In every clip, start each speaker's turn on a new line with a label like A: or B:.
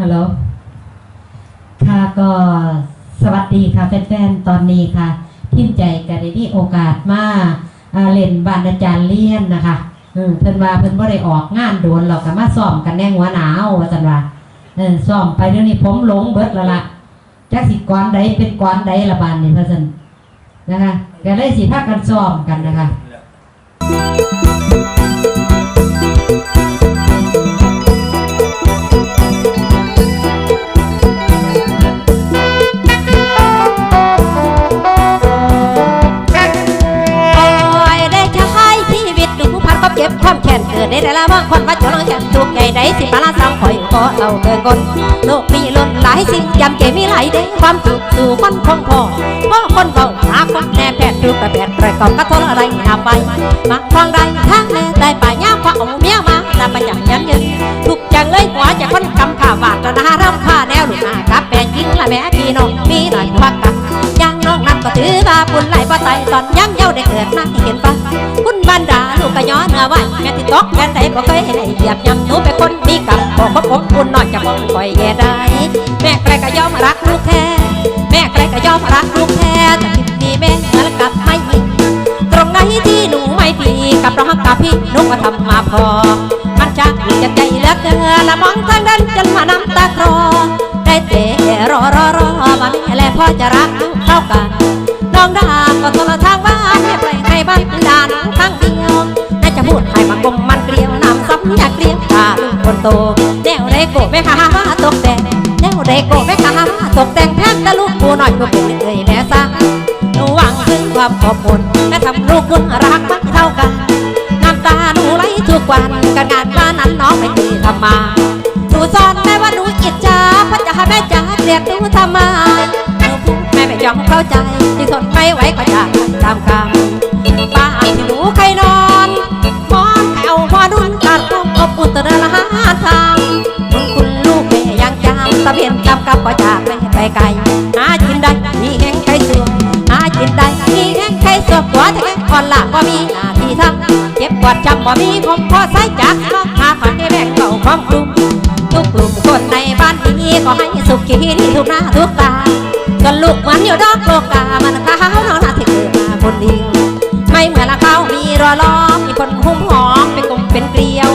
A: ฮัลโหล ค่ะก็สวัสดีค่ะแฟนๆ ตอนนี้ค่ะทิมใจกันได้มีโอกาสมาเล่นบานอาจารย์เลี้ยนนะคะอืมเพิ่นว่าเพิ่นบ่ได้ออกงานโดนหรอกก็มาซ้อมกันแน่หัวหนาวว่าซั่นว่าเออซ้อมไปเดี๋ยวนี้ผมหลงเบิดแล้วล่ะจักสิกรใดเป็นกรใดละบานนี่เพิ่นนนะคะก็เลยสิพากันซ้อมกันนะคะ
B: จ็บความแค้นเกิดได้แต่ละบางคนว่าจะลองแค้นทุกข์ใหญ่ได้สิบาลาสามข่อยขอเอาเกินคนโลกมีล้นหลายสิ่งยำเจมีหลายเด้ความสุขสู่คนคงพอพราะคนเบาหาคนแน่แพทย์รูปแบบแปดประกอบกระทนอะไรนำไปมาฟังได้ทางแน่ได้ป่าย่าพระองค์เมียมาตาประจักษ์ยันยืนทุกจังเลยหัวจะคนกำข่าวบาดนะรำค่าแนวหลูกหน้ากับแปลงยิงละแม่พี่น้องมีหลายควักกันยังน้องนั่นก็ถือว่าบุญไหลบ่ไตตอนยังเย้าได้เกิดนั่งเห็นป ก็ย้อนเนื้อไหวแม่ที่ตกแม่ใดบ่เคยให้เหยียบยำหนูเป็นคนมีกรรมบอกว่าผมคุณนอกจากผมคอยแย่ได้ แม่ใครก็ยอมรักลูกแท้แม่ใครก็ยอมรักลูกแท้แต่คิดดีแม่แล้วกลับไม่ตรงไหนที่หนูไม่ดีกับร้องกับพี่หนูก็ทำมาพอ มันชักจะใจเลือเกินละมองทางนั้นจนมาน้ำตาคลอได้แต่รอรอรอมาแม่และพ่อจะรักลูกเท่ากันน้องดาก็โทรทางบ้านแม่ไปให้บ้าน คนโต แนวเรโกะแม่ขามาตกแต่งแนวเรโกะแม่ขามาตกแต่งแพงแต่ลูกกูหน่อยก็เป็นเลยแม่ซะหนูหวังถึงความขอบคุณแม่ทำลูกคุณรักไม่เท่ากันน้ำตาหนูไหลทุกวันการงานบ้านนั้นน้องไม่เคยทำมาหนูสอนแม่ว่าหนูอิจฉาพระจ๋าแม่จ๋าเกลียดหนูทำไมหนูพูดแม่ไม่ยอมเข้าใจที่ทนไม่ไหวก็จะตามกรรม จำตะเพียนจำกับก็จากไปไกลหากินได้มีแห้งไข่สวงหากินได้มีแห้งไข่สวงหัวแท้อ่อนละบ่มีหน้าที่ทำเจ็บปวดจำบ่มีผมพอใส่จากน้องหาฝันให้แบ่งเก่าความกลุ่มทุกกลุ่มคนในบ้านที่นี้ขอให้สุขีที่ทุกหน้าทุกตาส่วนลูกมันอยู่ดอกโลกามันขาวน้องนาที่เกิดมาคนเดียวไม่เหมือนละเขามีรอล้อมมีคนหุ้มหอมเป็นกลมเป็นเกลียว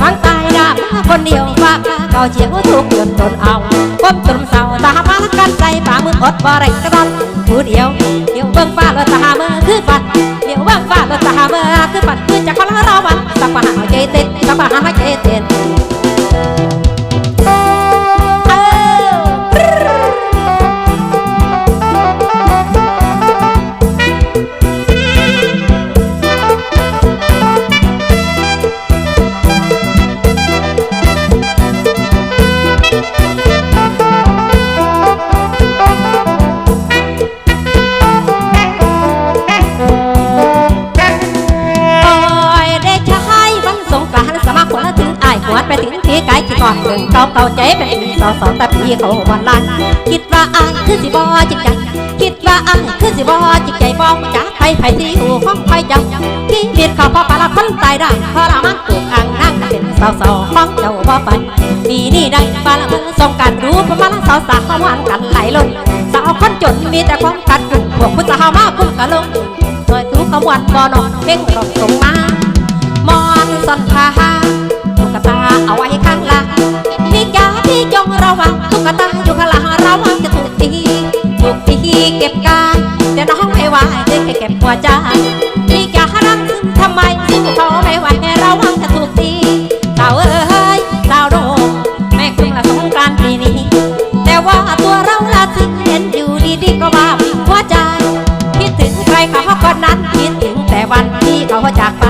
B: ฟังตายดาบคนเดียวฝาาเชียงทุกเดือนตนเอาความตรมเศร้าตามาลักกันใจป่ามืออดบ่ไรกระดอนผู้เดียวเดียวเบิ้งฟ้าแล้วตาเมื่อคือฝันเดียวเบิ้งฟ้าแล้วตาเมื่อคือฝันคือจะขอละเราวันสักวันหาใจเต้นสักวันหาใจเต้น ก่อนถึงเขาเข้าใจเป็นสองสองแต่พี่เขาวันลันคิดว่าอายคือสิบอจิตใจ คิดว่าอายคือสิบอจิตใจบองจากไปไผที่หูห้องไฟจังที่เบียเขาพอปลาคนตายได้พอละมันถูกอ่างนั่งเป็นสาวสาวห้องเจ้าบ่ไปปีนี้ได้ปลาละมือส่งการรู้ประมาณสาวสาวหวานกันไหลล้นสาวคนจนมีแต่ความกัดกลุ่มพวกผู้สาวมาพุ่งกะลงหน่อยทุกขวันบ่อนอนเพ่งรบตรงมา ใจพี่จ๋ารักทำไมซึ่งเขาไม่ไหวแม่ระวังจะถูกตีสาวเอ้ยสาวโดแม่คุณละสงกรานปีนี้ แต่ว่าตัวเราละถึงเห็นอยู่ดีๆก็ว่าหัวใจคิดถึงใครเขาคนนั้นคิดถึงแต่วันที่เขาจากไป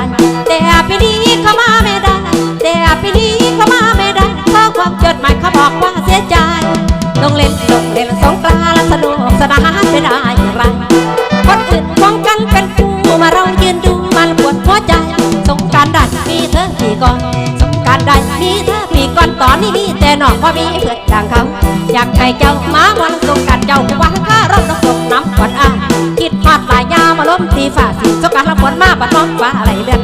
B: แต่ปีนี้เขามาไม่ได้ แต่ปีนี้เขามาไม่ได้เข้อความจดหมายเขาบอกว่าเสียใจลงเล่นลงเล่นสงกรานต์สนุกสนานจะได้อย่ ก่อนสงกรารได้มีเธอปีก่อนตอนนี้มีแต่นอกว่ามีเพื่อนดังเขาอยากให้เจ้ามาวันสงการเจ้าว่าข้ารถน้ำตกน้ำกวดอ่างคิดฮอดหลายยามาล้มตีฝ่าสีสงกรารละฝนมาปัดน้องฟ้าไหลเลือด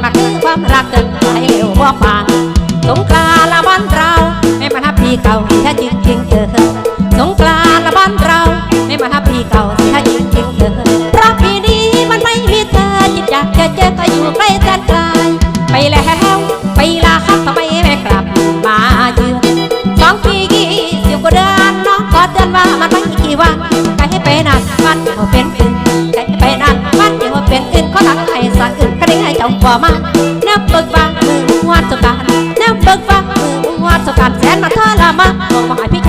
B: สังให้สังอื่นกระดิ่งให้เจ้าบ่มาแนบเบิกฟังมือวัดสการแนบเบิกฟังมือวัดสการแสนมาเธอละมามองมาหาพี่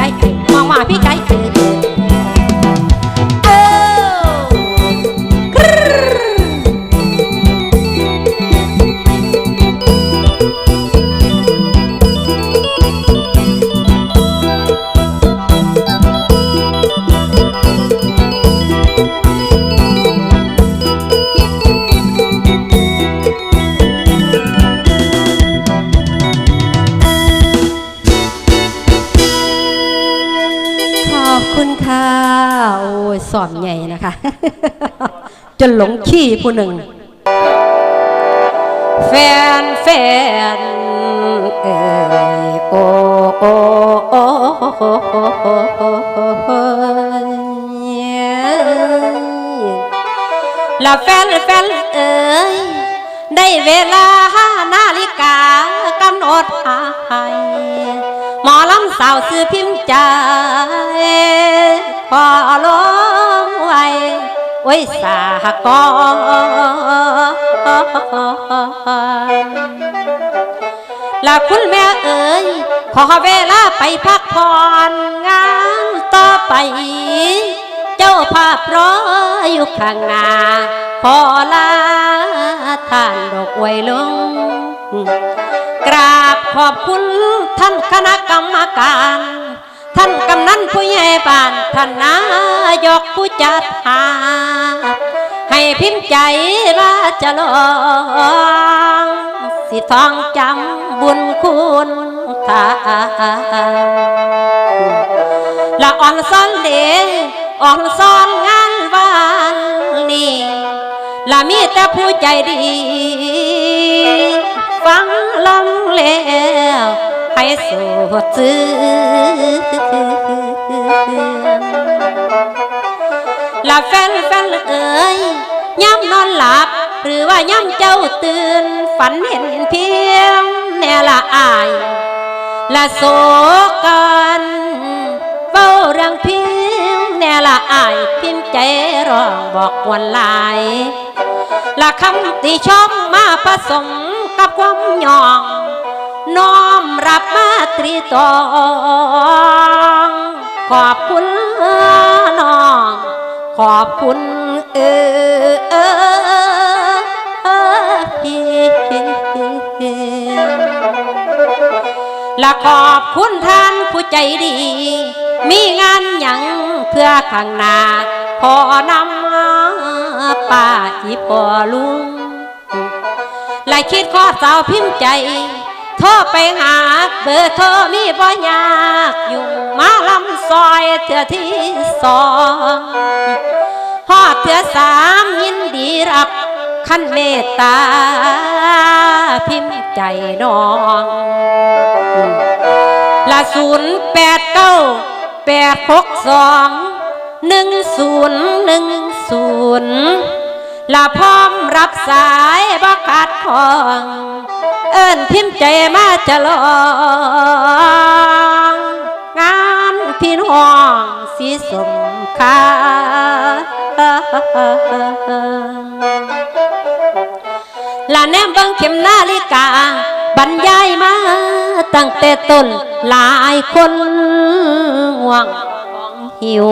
B: โอ้ยสอบใหญ่นะคะ จนหลงขี้ผู้หนึ่ง แฟนแฟนเออโอ้โอ้โอ้ละแฟนแฟนเอ้ยได้เวลานาฬิกากำหนดให้หมอลำสาวซื้อพิมพ์ใจ ขอลงไว้ไว้สากรและคุณแม่เอ๋ยขอเวลาไปพักผ่อนงานต่อไป เจ้าภาพรออยู่ข้างหน้าขอลาท่านดอกไว้ลง กราบขอบคุณท่านคณะกรรมการ ท่านกำนันผู้ใหญ่บ้านท่านนายกผู้จัดหา ให้พิมพ์ใจว่าจะลองสิทองจำบุญคุณทานละอ่อนซ้อนเดอ่อนซ้อนงานวานนี้ละมีแต่ผู้ใจดี สดชื่นละแฟนแฟนเอ๋ยย้ำนอนหลับ หรือว่าย้ำเจ้าตื่น ฝันเห็นเพียงแน่ละอาย ละโศกันเฝ้ารื่องเพียงแน่ละอาย พิมพ์ใจร้องบอกวันลายละคำติชมมาผสมกับความหยอง น้อมรับมาตรีตอง ขอบคุณน้อง ขอบคุณเออเออเออและขอบคุณท่านผู้ใจดี มีงานหยังเพื่อข้างหน้าพอนำมาป้าอีพอลุงและคิดข้อสาวพิมพ์ใจ โทรไปหา เบอร์โทรมีบ่ยากอยู่มาลำซอยเถื่อที่สองฮอดเถื่อสามยินดีรับขั้นเมตตา พิมพ์ใจน้องละศูนย์แปดเก้าแปดหกสองหนึ่งศูนย์หนึ่งศูนย์ ละพร้อมรับสายบ่ขาดของ เอิ้นพิมพ์ใจมาจะลอง งานพี่น้องสีสมคาละแนมเบิ่งเข็มนาฬิกา บรรยายมาตั้งแต่ต้นหลายคนห่วงของหิว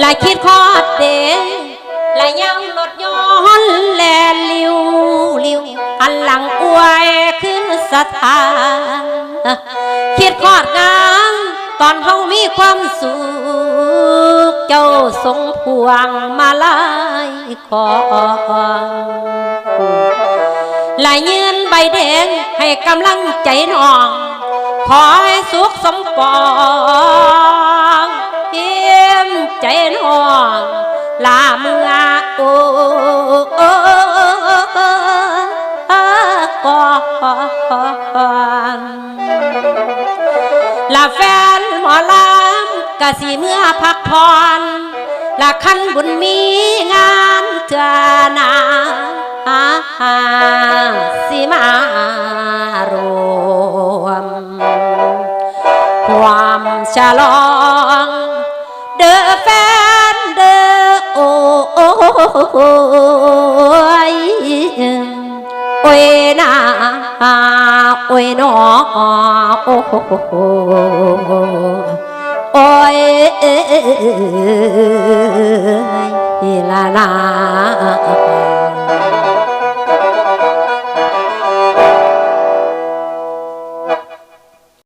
B: หลายคิดคอดเด หลายยังรถย้อนแลลิวลิวอันหลังอวยขึ้นสถานคิดคอดงามตอนเฮามีความสุข เจ้าทรงพวงมาลายขอลายยืนใบแดงให้กำลังใจน้อง ขอให้สุขสมปองเพียมใจน้องลาเมื่อ โอ้ก่อนละแฟนหมอลำกะสีเมื่อพักผ่อนละคันบุญมีงานเจอนาสิมารวม ความฉลอง เดอแฟนเด้อโอ้ ยโอ้ยนาโอ้ยนอโอ้โอ้ยลาลา